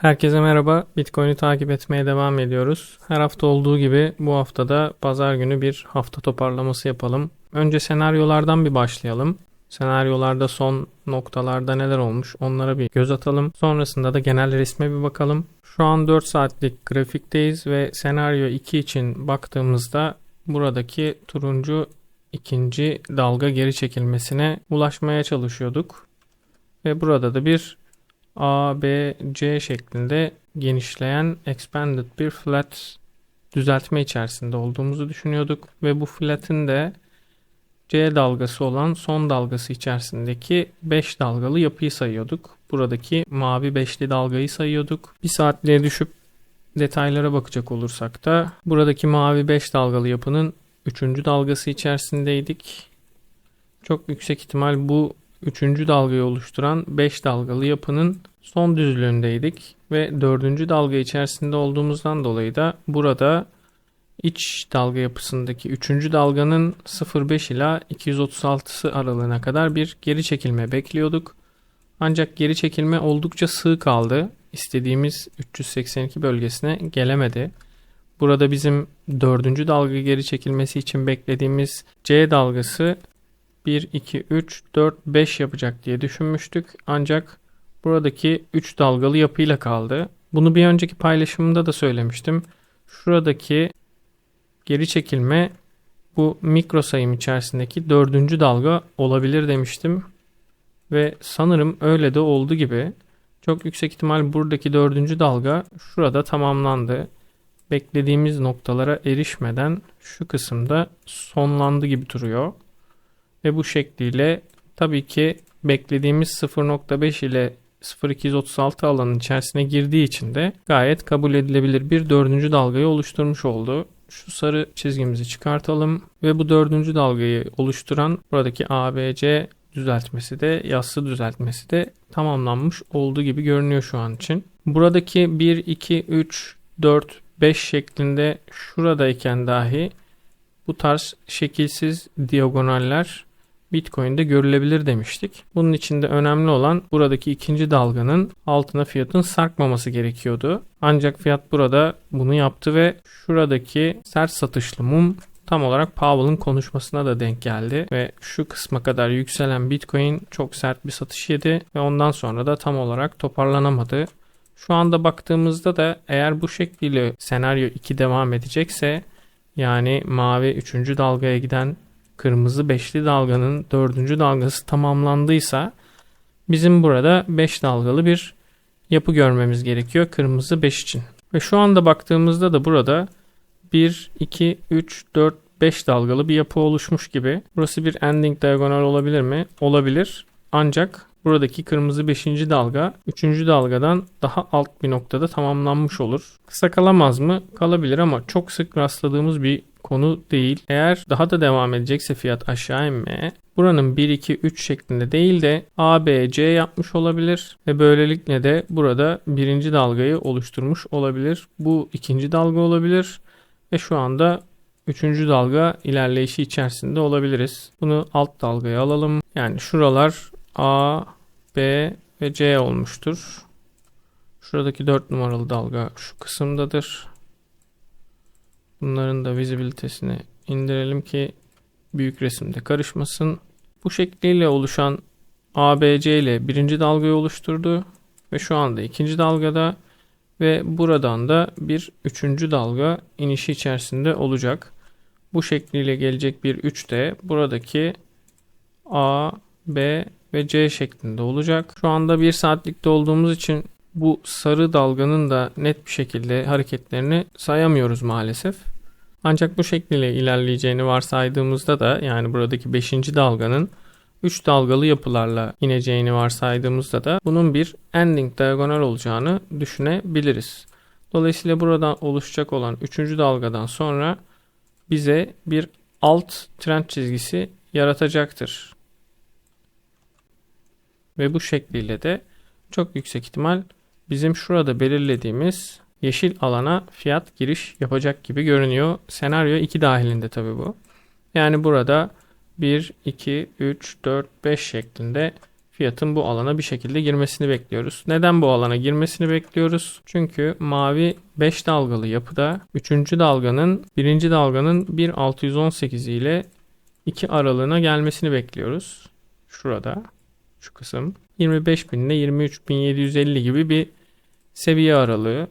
Herkese merhaba. Bitcoin'i takip etmeye devam ediyoruz. Her hafta olduğu gibi bu haftada pazar günü bir hafta toparlaması yapalım. Önce senaryolardan bir başlayalım. Senaryolarda son noktalarda neler olmuş onlara bir göz atalım. Sonrasında da genel resme bir bakalım. Şu an 4 saatlik grafikteyiz ve senaryo 2 için baktığımızda buradaki turuncu ikinci dalga geri çekilmesine ulaşmaya çalışıyorduk. Ve burada da bir A, B, C şeklinde genişleyen expanded bir flat düzeltme içerisinde olduğumuzu düşünüyorduk. Ve bu flat'in de C dalgası olan son dalgası içerisindeki 5 dalgalı yapıyı sayıyorduk. Buradaki mavi 5'li dalgayı sayıyorduk. Bir saatliğe düşüp detaylara bakacak olursak da buradaki mavi 5 dalgalı yapının 3. dalgası içerisindeydik. Çok yüksek ihtimal bu 3. dalgayı oluşturan 5 dalgalı yapının son düzlüğündeydik ve 4. dalga içerisinde olduğumuzdan dolayı da burada iç dalga yapısındaki 3. dalganın 0.5 ila 236'sı aralığına kadar bir geri çekilme bekliyorduk. Ancak geri çekilme oldukça sığ kaldı. İstediğimiz 382 bölgesine gelemedi. Burada bizim 4. dalga geri çekilmesi için beklediğimiz C dalgası 1, 2, 3, 4, 5 yapacak diye düşünmüştük. Ancak buradaki 3 dalgalı yapıyla kaldı. Bunu bir önceki paylaşımımda da söylemiştim. Şuradaki geri çekilme bu mikro sayım içerisindeki dördüncü dalga olabilir demiştim. Ve sanırım öyle de oldu gibi. Çok yüksek ihtimal buradaki dördüncü dalga şurada tamamlandı. Beklediğimiz noktalara erişmeden şu kısımda sonlandı gibi duruyor. Ve bu şekliyle tabii ki beklediğimiz 0.5 ile 0236 alanın içerisine girdiği için de gayet kabul edilebilir bir dördüncü dalgayı oluşturmuş oldu. Şu sarı çizgimizi çıkartalım ve bu dördüncü dalgayı oluşturan buradaki ABC düzeltmesi de yassı düzeltmesi de tamamlanmış olduğu gibi görünüyor şu an için. Buradaki 1, 2, 3, 4, 5 şeklinde şuradayken dahi bu tarz şekilsiz diagonaller Bitcoin'de görülebilir demiştik. Bunun için de önemli olan buradaki ikinci dalganın altına fiyatın sarkmaması gerekiyordu. Ancak fiyat burada bunu yaptı ve şuradaki sert satışlı mum tam olarak Powell'ın konuşmasına da denk geldi ve şu kısma kadar yükselen Bitcoin çok sert bir satış yedi ve ondan sonra da tam olarak toparlanamadı. Şu anda baktığımızda da eğer bu şekliyle senaryo 2 devam edecekse yani mavi 3. dalgaya giden kırmızı beşli dalganın dördüncü dalgası tamamlandıysa bizim burada 5 dalgalı bir yapı görmemiz gerekiyor kırmızı 5 için. Ve şu anda baktığımızda da burada 1, 2, 3, 4, 5 dalgalı bir yapı oluşmuş gibi. Burası bir ending diagonal olabilir mi? Olabilir. Ancak buradaki kırmızı 5. dalga 3. dalgadan daha alt bir noktada tamamlanmış olur. Kısa kalamaz mı? Kalabilir ama çok sık rastladığımız bir konu değil. Eğer daha da devam edecekse fiyat aşağı inmeye buranın 1 2 3 şeklinde değil de A B C yapmış olabilir ve böylelikle de burada birinci dalgayı oluşturmuş olabilir. Bu ikinci dalga olabilir ve şu anda üçüncü dalga ilerleyişi içerisinde olabiliriz. Bunu alt dalgaya alalım. Yani şuralar A, B ve C olmuştur. Şuradaki 4 numaralı dalga şu kısımdadır. Bunların da visibilitesini indirelim ki büyük resimde karışmasın. Bu şekliyle oluşan ABC ile birinci dalgayı oluşturdu ve şu anda ikinci dalgada ve buradan da bir üçüncü dalga inişi içerisinde olacak. Bu şekliyle gelecek bir 3 de buradaki A, B ve C şeklinde olacak. Şu anda bir saatlikte olduğumuz için bu sarı dalganın da net bir şekilde hareketlerini sayamıyoruz maalesef. Ancak bu şekliyle ilerleyeceğini varsaydığımızda da yani buradaki 5. dalganın 3 dalgalı yapılarla ineceğini varsaydığımızda da bunun bir ending diagonal olacağını düşünebiliriz. Dolayısıyla buradan oluşacak olan 3. dalgadan sonra bize bir alt trend çizgisi yaratacaktır. Ve bu şekliyle de çok yüksek ihtimal bizim şurada belirlediğimiz yeşil alana fiyat giriş yapacak gibi görünüyor. Senaryo 2 dahilinde tabi bu. Yani burada 1, 2, 3, 4, 5 şeklinde fiyatın bu alana bir şekilde girmesini bekliyoruz. Neden bu alana girmesini bekliyoruz? Çünkü mavi 5 dalgalı yapıda 3. dalganın 1. dalganın 1.618 ile 2 aralığına gelmesini bekliyoruz. Şurada şu kısım 25.000 ile 23.750 gibi bir seviye aralığı.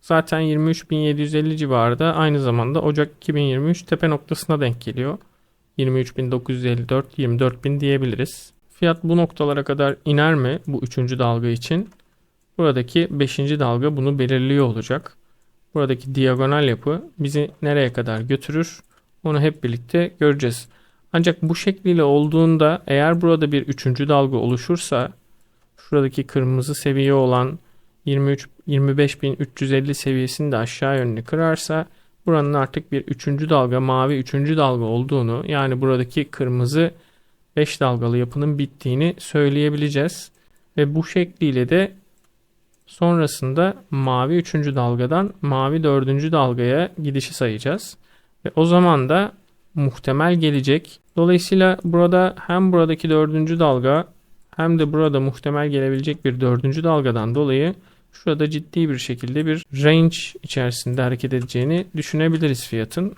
Zaten 23.750 civarında aynı zamanda Ocak 2023 tepe noktasına denk geliyor. 23.954, 24.000 diyebiliriz. Fiyat bu noktalara kadar iner mi bu üçüncü dalga için? Buradaki beşinci dalga bunu belirliyor olacak. Buradaki diagonal yapı bizi nereye kadar götürür? Onu hep birlikte göreceğiz. Ancak bu şekliyle olduğunda eğer burada bir üçüncü dalga oluşursa şuradaki kırmızı seviye olan 23 25350 seviyesini de aşağı yönlü kırarsa buranın artık bir üçüncü dalga mavi üçüncü dalga olduğunu yani buradaki kırmızı 5 dalgalı yapının bittiğini söyleyebileceğiz. Ve bu şekliyle de sonrasında mavi 3. dalgadan mavi 4. dalgaya gidişi sayacağız. Ve o zaman da muhtemel gelecek. Dolayısıyla burada hem buradaki 4. dalga hem de burada muhtemel gelebilecek bir 4. dalgadan dolayı şurada ciddi bir şekilde bir range içerisinde hareket edeceğini düşünebiliriz fiyatın.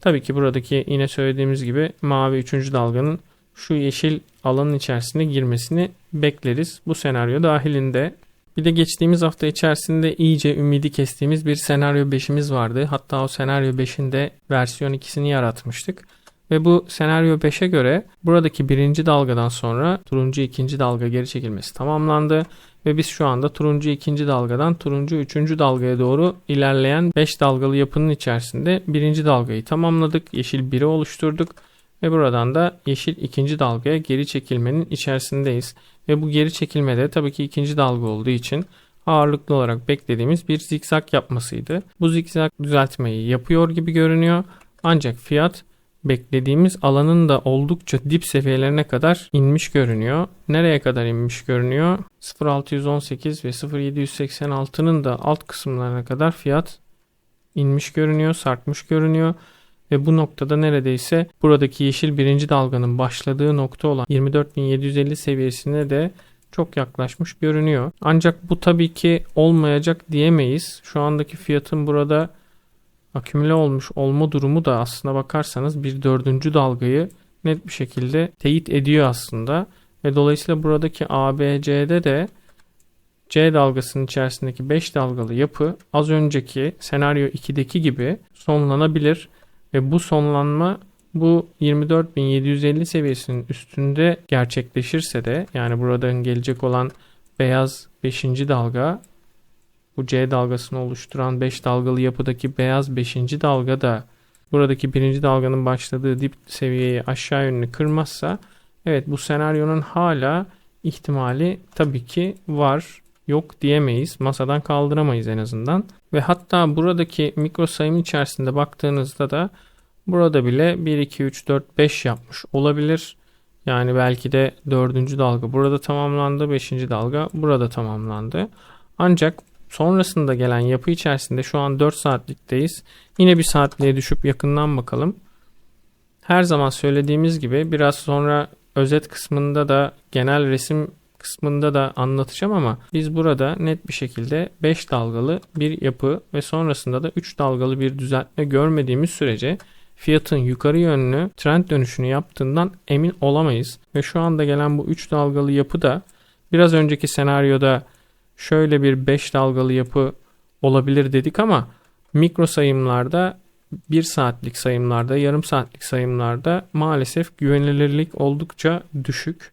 Tabii ki buradaki yine söylediğimiz gibi mavi 3. dalganın şu yeşil alanın içerisine girmesini bekleriz. Bu senaryo dahilinde. Bir de geçtiğimiz hafta içerisinde iyice ümidi kestiğimiz bir senaryo 5'imiz vardı. Hatta o senaryo 5'in de versiyon 2'sini yaratmıştık. Ve bu senaryo 5'e göre buradaki birinci dalgadan sonra turuncu ikinci dalga geri çekilmesi tamamlandı. Ve biz şu anda turuncu ikinci dalgadan turuncu üçüncü dalgaya doğru ilerleyen 5 dalgalı yapının içerisinde birinci dalgayı tamamladık. Yeşil 1'i oluşturduk. Ve buradan da yeşil ikinci dalgaya geri çekilmenin içerisindeyiz. Ve bu geri çekilmede tabii ki ikinci dalga olduğu için ağırlıklı olarak beklediğimiz bir zikzak yapmasıydı. Bu zikzak düzeltmeyi yapıyor gibi görünüyor. Ancak fiyat beklediğimiz alanın da oldukça dip seviyelerine kadar inmiş görünüyor. Nereye kadar inmiş görünüyor? 0618 ve 0786'nın da alt kısımlarına kadar fiyat inmiş görünüyor, sarkmış görünüyor. Ve bu noktada neredeyse buradaki yeşil birinci dalganın başladığı nokta olan 24.750 seviyesine de çok yaklaşmış görünüyor. Ancak bu tabii ki olmayacak diyemeyiz. Şu andaki fiyatın burada akümüle olmuş olma durumu da aslına bakarsanız bir dördüncü dalgayı net bir şekilde teyit ediyor aslında. Ve dolayısıyla buradaki ABC'de de C dalgasının içerisindeki 5 dalgalı yapı az önceki senaryo 2'deki gibi sonlanabilir. Ve bu sonlanma bu 24.750 seviyesinin üstünde gerçekleşirse de yani buradan gelecek olan beyaz 5. dalga bu C dalgasını oluşturan 5 dalgalı yapıdaki beyaz 5. dalga da buradaki birinci dalganın başladığı dip seviyeyi aşağı yönlü kırmazsa evet bu senaryonun hala ihtimali tabii ki var yok diyemeyiz. Masadan kaldıramayız en azından. Ve hatta buradaki mikro sayım içerisinde baktığınızda da burada bile 1, 2, 3, 4, 5 yapmış olabilir. Yani belki de dördüncü dalga burada tamamlandı. Beşinci dalga burada tamamlandı. Ancak sonrasında gelen yapı içerisinde şu an 4 saatlikteyiz. Yine bir saatliğe düşüp yakından bakalım. Her zaman söylediğimiz gibi biraz sonra özet kısmında da genel resim kısmında da anlatacağım ama biz burada net bir şekilde 5 dalgalı bir yapı ve sonrasında da 3 dalgalı bir düzeltme görmediğimiz sürece fiyatın yukarı yönlü trend dönüşünü yaptığından emin olamayız. Ve şu anda gelen bu 3 dalgalı yapı da biraz önceki senaryoda şöyle bir 5 dalgalı yapı olabilir dedik ama mikro sayımlarda 1 saatlik sayımlarda, yarım saatlik sayımlarda maalesef güvenilirlik oldukça düşük.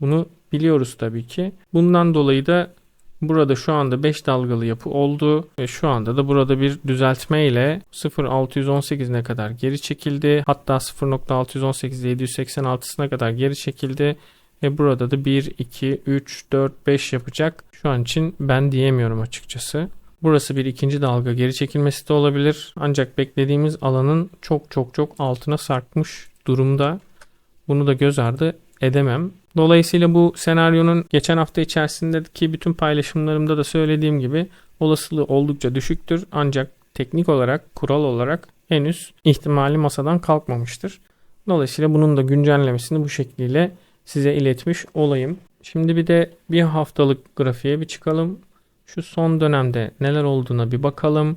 Bunu biliyoruz tabii ki. Bundan dolayı da burada şu anda 5 dalgalı yapı oldu ve şu anda da burada bir düzeltme ile 0.618'ne kadar geri çekildi. Hatta 0.618 786'sına kadar geri çekildi. Ve burada da 1, 2, 3, 4, 5 yapacak. Şu an için ben diyemiyorum açıkçası. Burası bir ikinci dalga geri çekilmesi de olabilir. Ancak beklediğimiz alanın çok çok çok altına sarkmış durumda. Bunu da göz ardı edemem. Dolayısıyla bu senaryonun geçen hafta içerisindeki bütün paylaşımlarımda da söylediğim gibi olasılığı oldukça düşüktür. Ancak teknik olarak, kural olarak henüz ihtimali masadan kalkmamıştır. Dolayısıyla bunun da güncellemesini bu şekliyle size iletmiş olayım. Şimdi bir de bir haftalık grafiğe bir çıkalım. Şu son dönemde neler olduğuna bir bakalım.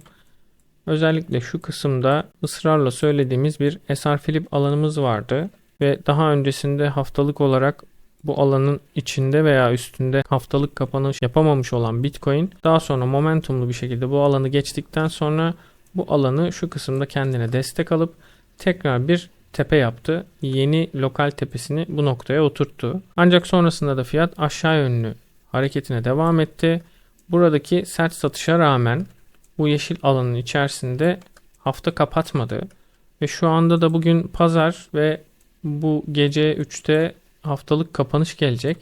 Özellikle şu kısımda ısrarla söylediğimiz bir SR Flip alanımız vardı ve daha öncesinde haftalık olarak bu alanın içinde veya üstünde haftalık kapanış yapamamış olan Bitcoin daha sonra momentumlu bir şekilde bu alanı geçtikten sonra bu alanı şu kısımda kendine destek alıp tekrar bir tepe yaptı. Yeni lokal tepesini bu noktaya oturttu. Ancak sonrasında da fiyat aşağı yönlü hareketine devam etti. Buradaki sert satışa rağmen bu yeşil alanın içerisinde hafta kapatmadı. Ve şu anda da bugün pazar ve bu gece 3'te haftalık kapanış gelecek.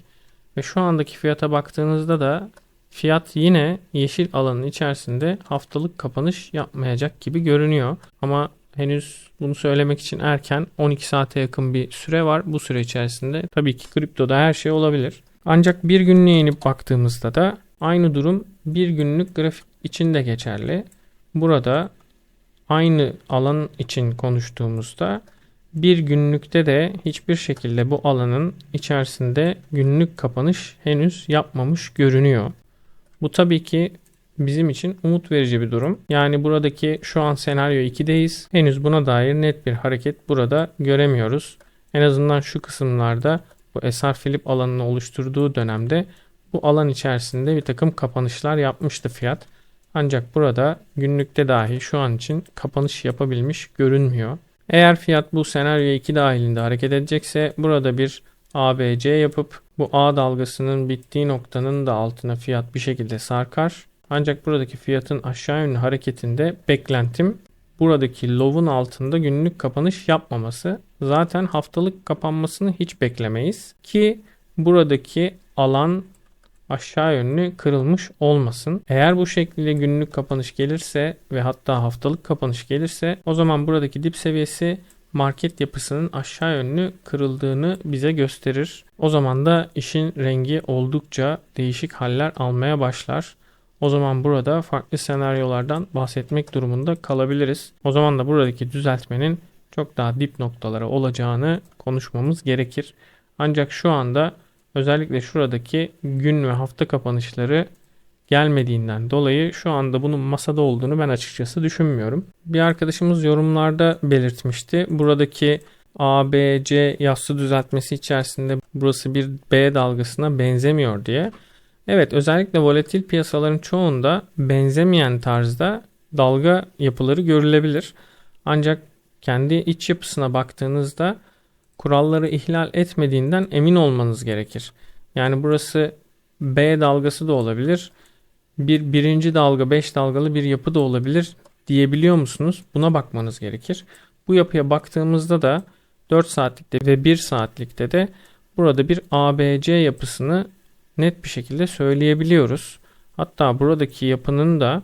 Ve şu andaki fiyata baktığınızda da fiyat yine yeşil alanın içerisinde haftalık kapanış yapmayacak gibi görünüyor. Ama henüz bunu söylemek için erken 12 saate yakın bir süre var. Bu süre içerisinde tabii ki kriptoda her şey olabilir. Ancak bir günlüğe inip baktığımızda da aynı durum bir günlük grafik için de geçerli. Burada aynı alan için konuştuğumuzda bir günlükte de hiçbir şekilde bu alanın içerisinde günlük kapanış henüz yapmamış görünüyor. Bu tabii ki bizim için umut verici bir durum. Yani buradaki şu an senaryo 2'deyiz. Henüz buna dair net bir hareket burada göremiyoruz. En azından şu kısımlarda bu SR Philip alanını oluşturduğu dönemde bu alan içerisinde bir takım kapanışlar yapmıştı fiyat. Ancak burada günlükte dahi şu an için kapanış yapabilmiş görünmüyor. Eğer fiyat bu senaryo 2 dahilinde hareket edecekse burada bir ABC yapıp bu A dalgasının bittiği noktanın da altına fiyat bir şekilde sarkar. Ancak buradaki fiyatın aşağı yönlü hareketinde beklentim buradaki low'un altında günlük kapanış yapmaması. Zaten haftalık kapanmasını hiç beklemeyiz ki buradaki alan aşağı yönlü kırılmış olmasın. Eğer bu şekilde günlük kapanış gelirse ve hatta haftalık kapanış gelirse o zaman buradaki dip seviyesi market yapısının aşağı yönlü kırıldığını bize gösterir. O zaman da işin rengi oldukça değişik haller almaya başlar. O zaman burada farklı senaryolardan bahsetmek durumunda kalabiliriz. O zaman da buradaki düzeltmenin çok daha dip noktalara olacağını konuşmamız gerekir. Ancak şu anda özellikle şuradaki gün ve hafta kapanışları gelmediğinden dolayı şu anda bunun masada olduğunu ben açıkçası düşünmüyorum. Bir arkadaşımız yorumlarda belirtmişti. Buradaki A, B, C yassı düzeltmesi içerisinde burası bir B dalgasına benzemiyor diye. Evet özellikle volatil piyasaların çoğunda benzemeyen tarzda dalga yapıları görülebilir. Ancak kendi iç yapısına baktığınızda kuralları ihlal etmediğinden emin olmanız gerekir. Yani burası B dalgası da olabilir. Bir birinci dalga 5 dalgalı bir yapı da olabilir diyebiliyor musunuz? Buna bakmanız gerekir. Bu yapıya baktığımızda da 4 saatlikte ve 1 saatlikte de burada bir ABC yapısını net bir şekilde söyleyebiliyoruz. Hatta buradaki yapının da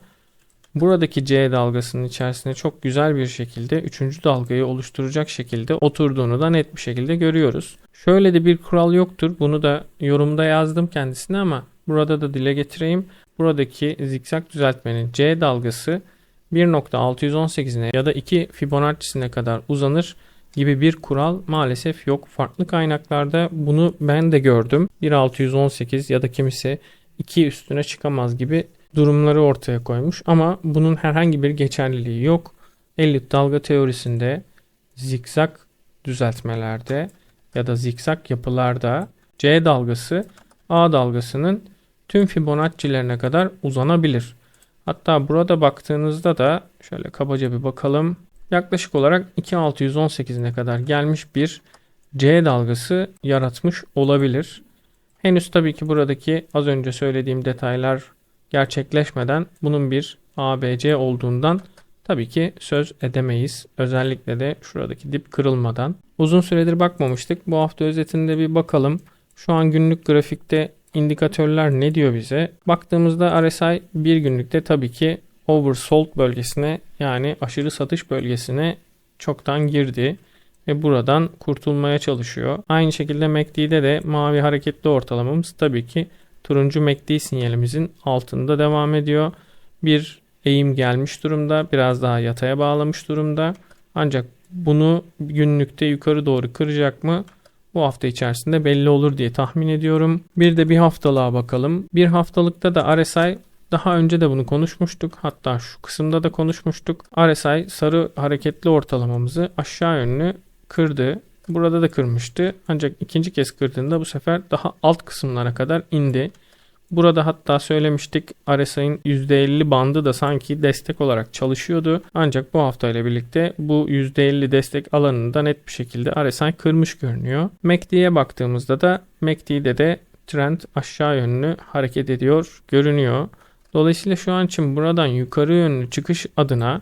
buradaki C dalgasının içerisinde çok güzel bir şekilde 3. dalgayı oluşturacak şekilde oturduğunu da net bir şekilde görüyoruz. Şöyle de bir kural yoktur. Bunu da yorumda yazdım kendisine ama burada da dile getireyim. Buradaki zikzak düzeltmenin C dalgası 1.618'ine ya da 2 Fibonacci'sine kadar uzanır gibi bir kural maalesef yok. Farklı kaynaklarda bunu ben de gördüm. 1.618 ya da kimisi 2 üstüne çıkamaz gibi durumları ortaya koymuş ama bunun herhangi bir geçerliliği yok. Elliot dalga teorisinde zikzak düzeltmelerde ya da zikzak yapılarda C dalgası A dalgasının tüm Fibonacci'lerine kadar uzanabilir. Hatta burada baktığınızda da şöyle kabaca bir bakalım. Yaklaşık olarak 2618'ine kadar gelmiş bir C dalgası yaratmış olabilir. Henüz tabii ki buradaki az önce söylediğim detaylar gerçekleşmeden bunun bir ABC olduğundan tabii ki söz edemeyiz. Özellikle de şuradaki dip kırılmadan. Uzun süredir bakmamıştık. Bu hafta özetinde bir bakalım. Şu an günlük grafikte indikatörler ne diyor bize? Baktığımızda RSI bir günlükte tabii ki oversold bölgesine yani aşırı satış bölgesine çoktan girdi ve buradan kurtulmaya çalışıyor. Aynı şekilde MACD'de de mavi hareketli ortalamamız tabii ki turuncu MACD sinyalimizin altında devam ediyor. Bir eğim gelmiş durumda. Biraz daha yataya bağlamış durumda. Ancak bunu günlükte yukarı doğru kıracak mı? bu hafta içerisinde belli olur diye tahmin ediyorum. Bir de bir haftalığa bakalım. Bir haftalıkta da RSI daha önce de bunu konuşmuştuk. Hatta şu kısımda da konuşmuştuk. RSI sarı hareketli ortalamamızı aşağı yönlü kırdı. Burada da kırmıştı. Ancak ikinci kez kırdığında bu sefer daha alt kısımlara kadar indi. Burada hatta söylemiştik RSI'nin %50 bandı da sanki destek olarak çalışıyordu. Ancak bu hafta ile birlikte bu %50 destek alanını net bir şekilde RSI kırmış görünüyor. MACD'ye baktığımızda da MACD'de de trend aşağı yönlü hareket ediyor görünüyor. Dolayısıyla şu an için buradan yukarı yönlü çıkış adına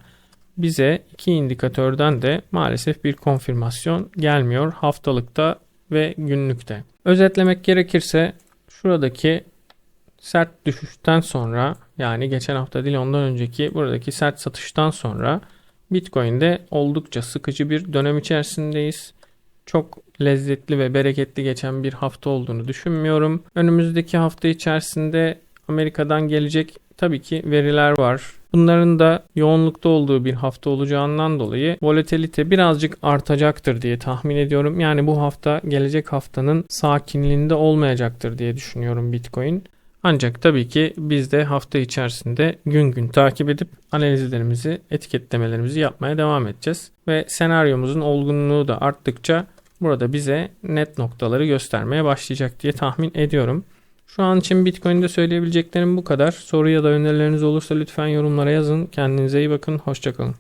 bize iki indikatörden de maalesef bir konfirmasyon gelmiyor haftalıkta ve günlükte. Özetlemek gerekirse şuradaki sert düşüşten sonra yani geçen hafta değil ondan önceki buradaki sert satıştan sonra Bitcoin'de oldukça sıkıcı bir dönem içerisindeyiz. Çok lezzetli ve bereketli geçen bir hafta olduğunu düşünmüyorum. Önümüzdeki hafta içerisinde Amerika'dan gelecek tabii ki veriler var. Bunların da yoğunlukta olduğu bir hafta olacağından dolayı volatilite birazcık artacaktır diye tahmin ediyorum. Yani bu hafta gelecek haftanın sakinliğinde olmayacaktır diye düşünüyorum Bitcoin. Ancak tabii ki biz de hafta içerisinde gün gün takip edip analizlerimizi, etiketlemelerimizi yapmaya devam edeceğiz. Ve senaryomuzun olgunluğu da arttıkça burada bize net noktaları göstermeye başlayacak diye tahmin ediyorum. Şu an için Bitcoin'de söyleyebileceklerim bu kadar. Soru ya da önerileriniz olursa lütfen yorumlara yazın. Kendinize iyi bakın. Hoşçakalın.